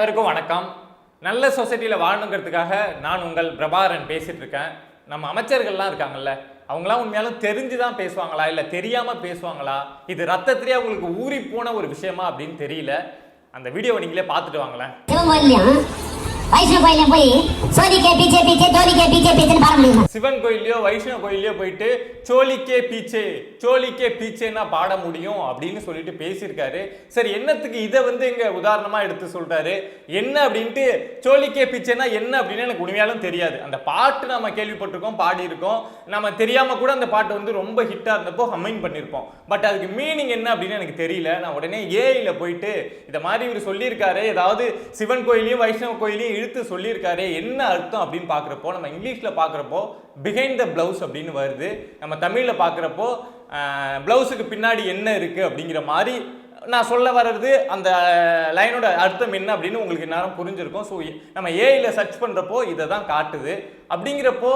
அனைவருக்கும் வணக்கம். நல்ல சொசைட்டியில் வாழணுங்கிறதுக்காக நான் உங்கள் பிரபாரன் பேசிகிட்டு இருக்கேன் நம்ம அமைச்சர்கள்லாம் இருக்காங்கல்ல அவங்களாம் உண்மையாலும் தெரிஞ்சு தான் பேசுவாங்களா இல்லை தெரியாமல் பேசுவாங்களா? இது ரத்தத்திலே அவங்களுக்கு ஊறி போன ஒரு விஷயமா அப்படின்னு தெரியல. அந்த வீடியோவை நீங்களே பார்த்துட்டு வாங்களேன். வைஷ்ணவ கோயில போய் சோதிக்கே பீச்சே பீச்சே தோலிக்கே பீச்சே பீச்சேன்னு பாட முடியுமா? சிவன் கோயிலையோ வைஷ்ணவ கோயிலையோ போயிட்டு சோலிக்கே பீச்சே சோலிக்கே பீச்சேன்னா பாட முடியும் அப்படின்னு சொல்லிட்டு பேசியிருக்காரு. சரி என்னத்துக்கு இதை வந்து இங்க உதாரணமா எடுத்து சொல்றாரு? என்ன அப்படின்ட்டு சோலிக்கே பீச்சேன்னா என்ன அப்படின்னு எனக்கு உண்மையாலும் தெரியாது. அந்த பாட்டு நம்ம கேள்விப்பட்டிருக்கோம் பாடியிருக்கோம். நம்ம தெரியாம கூட அந்த பாட்டு வந்து ரொம்ப ஹிட்டா இருந்தப்போ ஹம்மிங் பண்ணியிருப்போம். பட் அதுக்கு மீனிங் என்ன அப்படின்னு எனக்கு தெரியல. நான் உடனே ஏஐல போயிட்டு இதை மாதிரி இவர் சொல்லியிருக்காரு. ஏதாவது சிவன் கோயிலையும் வைஷ்ணவ கோயிலையும் இழுத்து சொல்லியிருக்காரு என்ன அர்த்தம் அப்படின்னு பார்க்குறப்போ நம்ம இங்கிலீஷில் பார்க்குறப்போ பிஹைண்ட் த ப்ளவுஸ் அப்படின்னு வருது. நம்ம தமிழில் பார்க்குறப்போ ப்ளவுஸுக்கு பின்னாடி என்ன இருக்குது அப்படிங்கிற மாதிரி நான் சொல்ல வர்றது அந்த லைனோட அர்த்தம் என்ன அப்படின்னு உங்களுக்கு நேரம் புரிஞ்சிருக்கும். ஸோ நம்ம ஏஐயில் சர்ச் பண்ணுறப்போ இதை தான் காட்டுது. அப்படிங்கிறப்போ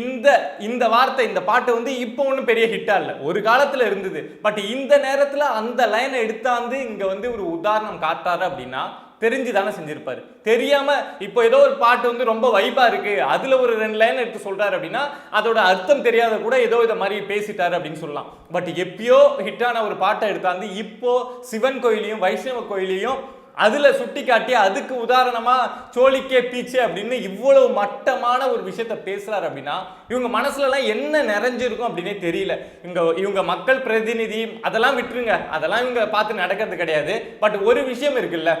இந்த இந்த வார்த்தை இந்த பாட்டு வந்து இப்போ ஒன்றும் பெரிய ஹிட்டாக இல்லை. ஒரு காலத்தில் இருந்தது. பட் இந்த நேரத்தில் அந்த லைனை எடுத்தாந்து இங்கே வந்து ஒரு உதாரணம் காட்டாரு அப்படின்னா தெரிஞ்சு தானே செஞ்சிருப்பாரு. தெரியாம இப்போ ஏதோ ஒரு பாட்டு வந்து ரொம்ப வைப்பாக இருக்கு அதுல ஒரு ரெண்டு லைன் எடுத்து சொல்றாரு அப்படின்னா அதோட அர்த்தம் தெரியாத கூட ஏதோ இதை மாதிரி பேசிட்டாரு அப்படின்னு சொல்லலாம். பட் எப்பயோ ஹிட்டான ஒரு பாட்டை எடுத்தாந்து இப்போ சிவன் கோயிலையும் வைஷ்ணவ கோயிலையும் அதில் சுட்டி காட்டி அதுக்கு உதாரணமாக சோழிக்கே பீச்சு அப்படின்னு இவ்வளவு மட்டமான ஒரு விஷயத்த பேசுகிறார் அப்படின்னா இவங்க மனசுலலாம் எல்லாம் என்ன நிறைஞ்சிருக்கும் அப்படின்னே தெரியல. இவங்க இவங்க மக்கள் பிரதிநிதி அதெல்லாம் விட்டுருங்க. அதெல்லாம் இவங்க பார்த்து நடக்கிறது கிடையாது. பட் ஒரு விஷயம் இருக்குல்ல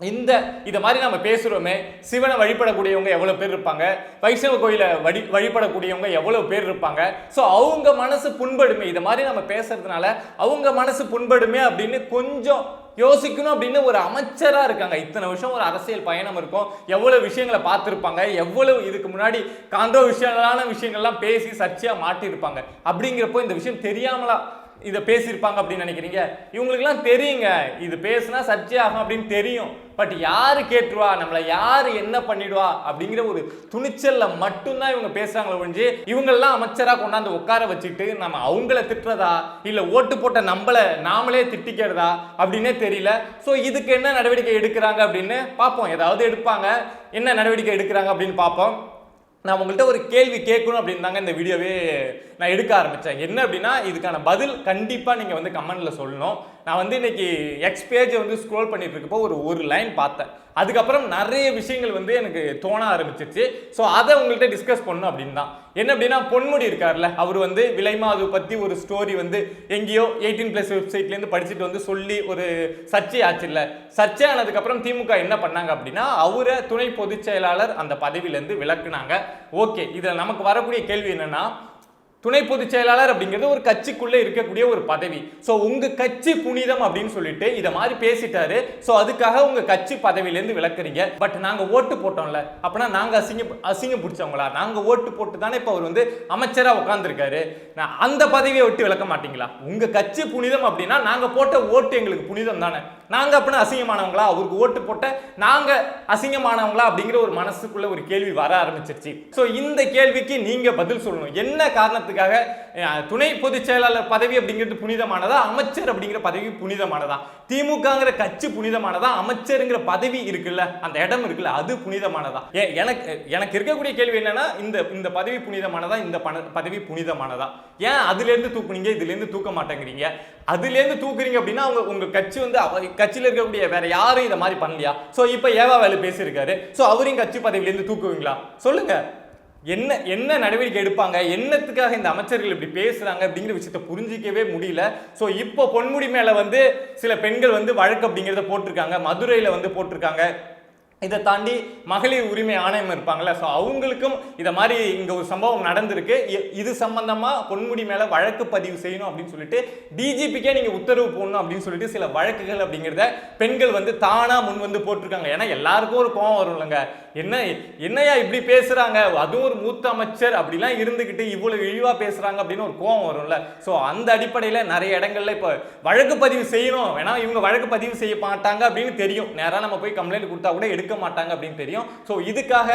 இந்த இதை மாதிரி நம்ம பேசுகிறோமே சிவனை வழிபடக்கூடியவங்க எவ்வளோ பேர் இருப்பாங்க? வைஷ்ணவ கோயிலை வழி வழிபடக்கூடியவங்க எவ்வளோ பேர் இருப்பாங்க? ஸோ அவங்க மனசு புண்படுமே. இதை மாதிரி நம்ம பேசுறதுனால அவங்க மனசு புண்படுமே அப்படின்னு கொஞ்சம் யோசிக்கணும் அப்படின்னு ஒரு அமைச்சராக இருக்காங்க. இத்தனை வருஷம் ஒரு அரசியல் பயணம் இருக்கும். எவ்வளோ விஷயங்களை பார்த்துருப்பாங்க? எவ்வளவு இதுக்கு முன்னாடி காண்டோ விஷயங்களான விஷயங்கள்லாம் பேசி சர்ச்சையாக மாட்டியிருப்பாங்க. அப்படிங்கிறப்போ இந்த விஷயம் தெரியாமலா இதை பேசியிருப்பாங்க அப்படின்னு நினைக்கிறீங்க? இவங்களுக்குலாம் தெரியுங்க. இது பேசுனா சர்ச்சை ஆகும் அப்படின்னு தெரியும். பட் யார் கேட்டுருவா? நம்மளை யார் என்ன பண்ணிடுவா? அப்படிங்கிற ஒரு துணிச்சலில் மட்டும்தான் இவங்க பேசுகிறாங்களோ ஒழிஞ்சு இவங்கெல்லாம் அமைச்சராக கொண்டாந்து உட்கார வச்சுட்டு நம்ம அவங்கள திட்டுறதா? இல்லை ஓட்டு போட்ட நம்மளை நாமளே திட்டிக்கிறதா? அப்படின்னே தெரியல. ஸோ இதுக்கு என்ன நடவடிக்கை எடுக்கிறாங்க அப்படின்னு பார்ப்போம். ஏதாவது எடுப்பாங்க. என்ன நடவடிக்கை எடுக்கிறாங்க அப்படின்னு பார்ப்போம். நான் உங்கள்கிட்ட ஒரு கேள்வி கேட்கணும் அப்படின்னு தாங்க இந்த வீடியோவே நான் எடுக்க ஆரம்பித்தேன் என்ன அப்படின்னா இதுக்கான பதில் கண்டிப்பாக நீங்கள் வந்து கமெண்டில் சொல்லணும். நான் வந்து இன்னைக்கு எக்ஸ் பேஜை வந்து ஸ்க்ரோல் பண்ணிட்டு இருக்கப்போ ஒரு ஒரு லைன் பார்த்தேன். அதுக்கப்புறம் நிறைய விஷயங்கள் வந்து எனக்கு தோண ஆரம்பிச்சிருச்சு. ஸோ அதை உங்கள்கிட்ட டிஸ்கஸ் பண்ணணும் அப்படின்னு தான். என்ன அப்படின்னா பொன்முடி இருக்கார்ல அவர் வந்து விலைமாது பற்றி ஒரு ஸ்டோரி வந்து எங்கேயோ எயிட்டீன் ப்ளஸ் வெப்சைட்லேருந்து படிச்சுட்டு வந்து சொல்லி ஒரு சர்ச்சை ஆச்சு இல்லை. சர்ச்சை ஆனதுக்கப்புறம் திமுக என்ன பண்ணாங்க அப்படின்னா அவரை துணை பொதுச் செயலாளர் அந்த பதவியிலேருந்து விலக்குனாங்க. ஓகே இதில் நமக்கு வரக்கூடிய கேள்வி என்னென்னா துணை பொதுச் செயலாளர் அப்படிங்கிறது ஒரு கட்சிக்குள்ளே இருக்கக்கூடிய ஒரு பதவி. ஸோ உங்கள் கட்சி புனிதம் அப்படின்னு சொல்லிட்டு இதை மாதிரி பேசிட்டாரு. ஸோ அதுக்காக உங்கள் கட்சி பதவியிலேருந்து விளக்குறீங்க பட் நாங்கள் ஓட்டு போட்டோம்ல. அப்படின்னா நாங்கள் அசிங்க அசிங்கம் பிடிச்சவங்களா? நாங்கள் ஓட்டு போட்டு தானே இப்போ அவர் வந்து அமைச்சராக உட்காந்துருக்காரு நான் அந்த பதவியை விட்டு விளக்க மாட்டீங்களா? உங்கள் கட்சி புனிதம் அப்படின்னா நாங்கள் போட்ட ஓட்டு எங்களுக்கு புனிதம் தானே. நாங்கள் அப்படின்னா அசிங்கமானவங்களா? அவருக்கு ஓட்டு போட்ட நாங்கள் அசிங்கமானவங்களா? அப்படிங்கிற ஒரு மனசுக்குள்ள ஒரு கேள்வி வர ஆரம்பிச்சிருச்சு. ஸோ இந்த கேள்விக்கு நீங்கள் பதில் சொல்லணும். என்ன காரணத்துக்காக துணை பொதுச் செயலாளர் பதவி அப்படிங்கிறது புனிதமானதா? அமைச்சர் அப்படிங்கிற பதவி புனிதமானதா? திமுகங்கிற கட்சி புனிதமானதா? அமைச்சருங்கிற பதவி இருக்குல்ல அந்த இடம் இருக்குல்ல அது புனிதமானதா? எனக்கு எனக்கு இருக்கக்கூடிய கேள்வி என்னன்னா இந்த இந்த பதவி புனிதமானதா? இந்த பண பதவி புனிதமானதா? ஏன் அதுல இருந்து தூக்குனீங்க? இதுல இருந்து தூக்க மாட்டேங்கிறீங்க? அதுல இருந்து தூக்குறீங்க அப்படின்னா அவங்க உங்க கட்சி வந்து அவ- கட்சியில இருக்கக்கூடிய வேற யாரும் இதை மாதிரி பண்ணலையா? சோ இப்போ ஏவா வேலை பேசியிருக்காரு. சோ அவரையும் கட்சி பதவியில இருந்து தூக்குவீங்களா? சொல்லுங்க. என்ன என்ன நடவடிக்கை எடுப்பாங்க? என்னத்துக்காக இந்த அமைச்சர்கள் இப்படி பேசுறாங்க? அப்படிங்கிற விஷயத்த புரிஞ்சிக்கவே முடியல. ஸோ இப்போ பொன்முடி மேல வந்து சில பெண்கள் வந்து வழக்கு அப்படிங்கிறத போட்டிருக்காங்க. மதுரையில் வந்து போட்டிருக்காங்க. இதை தாண்டி மகளிர் உரிமை ஆணையம் இருப்பாங்கல்ல ஸோ அவங்களுக்கும் இதை மாதிரி இங்கே ஒரு சம்பவம் நடந்திருக்கு. இது சம்பந்தமாக பொன்முடி மேலே வழக்கு பதிவு செய்யணும் அப்படின்னு சொல்லிட்டு டிஜிபிக்கே நீங்கள் உத்தரவு போடணும் அப்படின்னு சொல்லிட்டு சில வழக்குகள் அப்படிங்கிறத பெண்கள் வந்து தானாக முன் வந்து போட்டிருக்காங்க. ஏன்னா எல்லாருக்கும் ஒரு கோவம் வரும் இல்லைங்க. என்ன என்னையா இப்படி பேசுகிறாங்க அதுவும் ஒரு மூத்த அமைச்சர் அப்படிலாம் இருந்துக்கிட்டு இவ்வளோ இழிவாக பேசுகிறாங்க அப்படின்னு ஒரு கோவம் வரும்ல. ஸோ அந்த அடிப்படையில் நிறைய இடங்கள்ல இப்போ வழக்கு பதிவு செய்யணும். ஏன்னா இவங்க வழக்கு பதிவு செய்ய மாட்டாங்க அப்படின்னு தெரியும். நேராக நம்ம போய் கம்ப்ளைண்ட் கொடுத்தா கூட எடுக்க மாட்டாங்க அப்படின்னு தெரியும். ஸோ இதுக்காக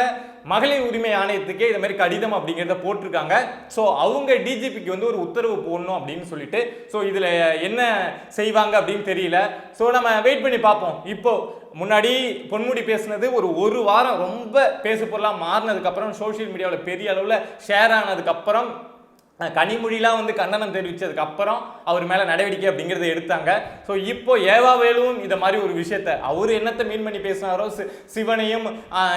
மகளிர் உரிமை ஆணையத்துக்கே இது மாதிரி கடிதம் அப்படிங்கிறத போட்டிருக்காங்க. ஸோ அவங்க டிஜிபிக்கு வந்து ஒரு உத்தரவு போடணும் அப்படின்னு சொல்லிட்டு ஸோ இதில் என்ன செய்வாங்க அப்படின்னு தெரியல. ஸோ நம்ம வெயிட் பண்ணி பார்ப்போம். இப்போ முன்னாடி பொன்முடி பேசுனது ஒரு ஒரு வாரம் ரொம்ப பேசு பொருளாக மாறினதுக்கப்புறம் சோஷியல் மீடியாவில் பெரிய அளவில் ஷேர் ஆனதுக்கப்புறம் கனிமொழிலாம் வந்து கண்டனம் தெரிவித்ததுக்கு அப்புறம் அவர் மேலே நடவடிக்கை அப்படிங்கிறத எடுத்தாங்க. ஸோ இப்போ ஏவாவேலும் இதை மாதிரி ஒரு விஷயத்த அவர் என்னத்தை மீன் பண்ணி பேசினாரோ சி- சிவனையும்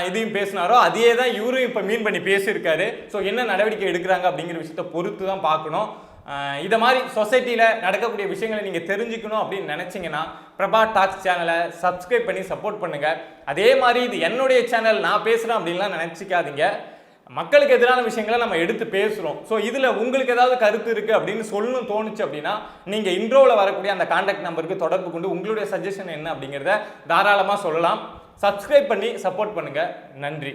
இதையும் பேசினாரோ அதே தான் இவரும் இப்போ மீன் பண்ணி பேசியிருக்காரு. ஸோ என்ன நடவடிக்கை எடுக்கிறாங்க அப்படிங்கிற விஷயத்த பொறுத்து தான் பார்க்கணும் இதை மாதிரி சொசைட்டியில் நடக்கக்கூடிய விஷயங்களை நீங்கள் தெரிஞ்சுக்கணும் அப்படின்னு நினச்சிங்கன்னா பிரபா டாக்ஸ் சேனலை சப்ஸ்கிரைப் பண்ணி சப்போர்ட் பண்ணுங்கள் அதே மாதிரி இது என்னுடைய சேனல் நான் பேசுகிறேன் அப்படின்லாம் நினச்சிக்காதீங்க. மக்களுக்கு எதிரான விஷயங்களை நம்ம எடுத்து பேசுகிறோம் ஸோ இதில் உங்களுக்கு ஏதாவது கருத்து இருக்குது அப்படின்னு சொல்லணும் தோணுச்சு அப்படின்னா நீங்கள் இன்ட்ரோவில் வரக்கூடிய அந்த காண்டாக்ட் நம்பருக்கு தொடர்பு கொண்டு உங்களுடைய சஜஷன் என்ன அப்படிங்கிறத தாராளமாக சொல்லலாம். சப்ஸ்கிரைப் பண்ணி சப்போர்ட் பண்ணுங்கள் நன்றி.